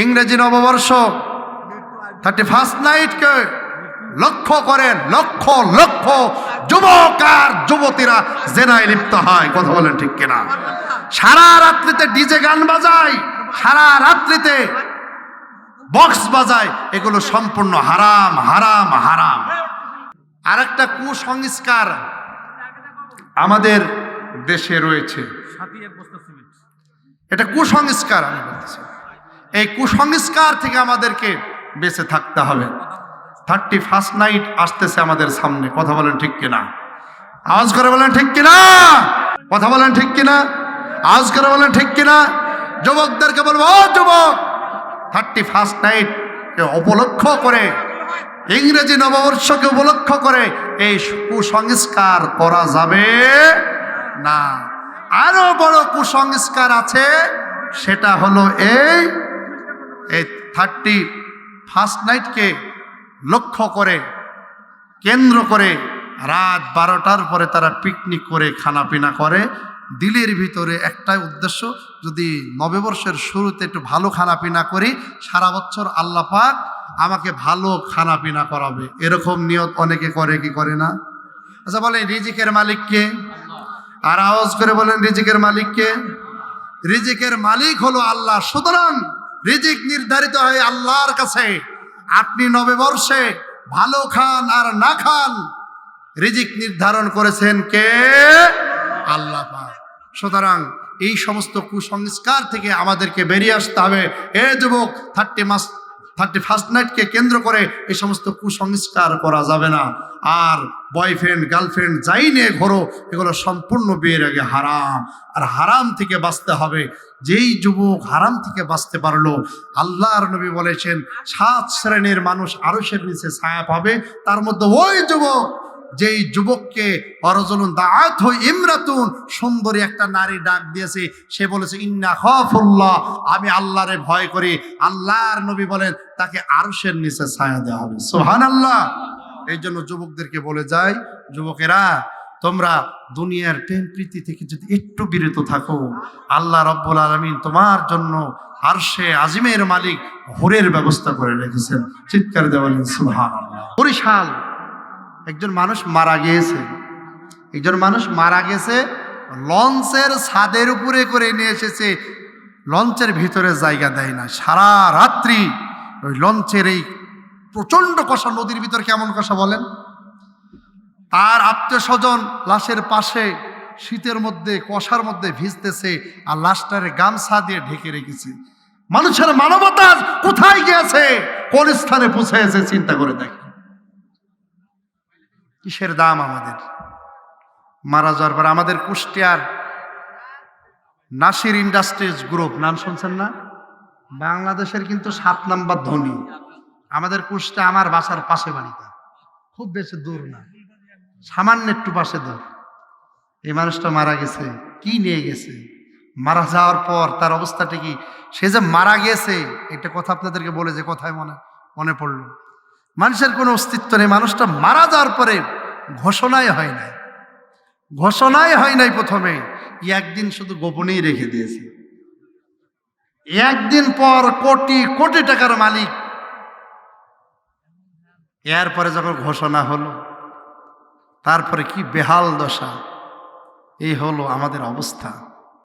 ইংরেজি নববর্ষ thirty first নাইটকে লক্ষ্য করেন লক্ষ লক্ষ যুবক আর যুবতীরা জেনায় লিপ্ত হয় কথা বলেন ঠিক কিনা। সারা রাত্রিতে ডিজে গান বাজায় সারা রাত্রিতে বক্স বাজায় এগুলো সম্পূর্ণ হারাম হারাম হারাম। আরেকটা কুসংস্কার আমাদের দেশে রয়েছে। এটা কুসংস্কার আমি বলতেছি এই কুসংস্কার থেকে আমাদেরকে বেঁচে থাকতে হবে। থার্টি ফার্স্ট নাইট আসতেছে আমাদের সামনে। কথা বলেন ঠিক কিনা? আওয়াজ করে বলেন ঠিক কিনা? কথা বলেন ঠিক কিনা? আওয়াজ করে বলেন ঠিক কিনা? যুবকদেরকে বলব, ও যুবক! থার্টি ফার্স্ট নাইট উপলক্ষ করে, ইংরেজি নববর্ষকে উপলক্ষ করে এই কুসংস্কার করা যাবে না। আরও বড় কুসংস্কার আছে, সেটা হলো এই এই থার্টি ফার্স্ট নাইটকে লক্ষ্য করে, কেন্দ্র করে রাত বারোটার পরে তারা পিকনিক করে, খানাপিনা করে। দিলের ভিতরে একটাই উদ্দেশ্য, যদি নববর্ষের শুরুতে একটু ভালো খানাপিনা করি, সারা বছর আল্লাহ পাক আমাকে ভালো খানাপিনা করাবে। এরকম নিয়ত অনেকে করে কি করে না? আচ্ছা বলেন রিজিকের মালিককে আর আওয়াজ করে বলেন রিজিকের মালিককে রিজিকের মালিক হলো আল্লাহ। সুতরাং রিজিক নির্ধারিত হয় আল্লাহর কাছে। আপনি নববর্ষে ভালো খান আর না খান, রিজিক নির্ধারণ করেছেন কে? আল্লাহ সুতরাং এই সমস্ত কুসংস্কার থেকে আমাদেরকে বেরিয়ে আসতে হবে। এ যুবক থার্টি মাস থার্টি ফার্স্ট নাইটকে কেন্দ্র করে এই সমস্ত কুসংস্কার করা যাবে না। আর বয়ফ্রেন্ড, গার্লফ্রেন্ড যাই নিয়ে ঘোরো, এগুলো সম্পূর্ণ বিয়ের আগে হারাম। আর হারাম থেকে বাঁচতে হবে। যেই যুবক হারাম থেকে বাঁচতে পারল, আল্লাহর নবী বলেছেন, সাত শ্রেণির মানুষ আরশের নিচে ছায়া পাবে। তার মধ্যে ওই যুবক, যেই যুবককে অরজলুন দাঁত হই ইমরাতুন, সুন্দরী একটা নারী ডাক দিয়েছে। সে বলেছে, ইন্না খফুল্লাহ। আমি আল্লাহরে ভয় করি। আল্লাহর নবী বলেন তাকে আরশের নিচে ছায়া দেওয়া হবে। সোহান আল্লাহ এই জন্য যুবকদেরকে বলে যায় যুবকেরা, তোমরা দুনিয়ার প্রেম প্রীতি থেকে যদি একটু বিরত থাকো, আল্লাহ রব্বুল আলমিন তোমার জন্য আরশে আজিমের মালিক হরের ব্যবস্থা করে রেখেছেন। চিৎকার দেওয়ালেন সুহান বরিশাল, একজন মানুষ মারা গিয়েছে। একজন মানুষ মারা গেছে লঞ্চের ছাদের উপরে করে নিয়ে এসেছে। লঞ্চের ভিতরে জায়গা দেয় না। সারা রাত্রি ওই লঞ্চের এই প্রচণ্ড কষা নদীর ভিতর কেমন কষা বলেন? তার আত্মীয় স্বজন লাশের পাশে শীতের মধ্যে কষার মধ্যে ভিজতেছে আর লাশটারে গামছা দিয়ে ঢেকে রেখেছে। মানুষের মানবতা কোথায় গিয়েছে? কোন স্থানে পৌঁছেছে চিন্তা করে দেখ কিসের দাম আমাদের? মারা যাওয়ার পর আমাদের কুষ্টিয়ার নাসির ইন্ডাস্ট্রিজ গ্রুপ, নাম শুনছেন না? বাংলাদেশের কিন্তু সাত নাম্বার ধনী। আমাদের কুষ্টিয়া আমার বাসার পাশে বাড়িটা। খুব বেশি দূর না। সামান্য একটু পাশে দূর। এই মানুষটা মারা গেছে। কি নিয়ে গেছে? মারা যাওয়ার পর তার অবস্থাটা কি সে যে মারা গেছে এটা কথা আপনাদেরকে বলে যে কথায় মনে মনে পড়ল। মানুষের কোনো অস্তিত্ব নেই। মানুষটা মারা যাওয়ার পরে ঘোষণাই হয় নাই। ঘোষণাই হয় নাই প্রথমে। একদিন শুধু গোপনেই রেখে দিয়েছে। একদিন পর কোটি কোটি টাকার মালিক। এরপরে যখন ঘোষণা হলো, তারপরে কি বেহাল দশা। এই হলো আমাদের অবস্থা।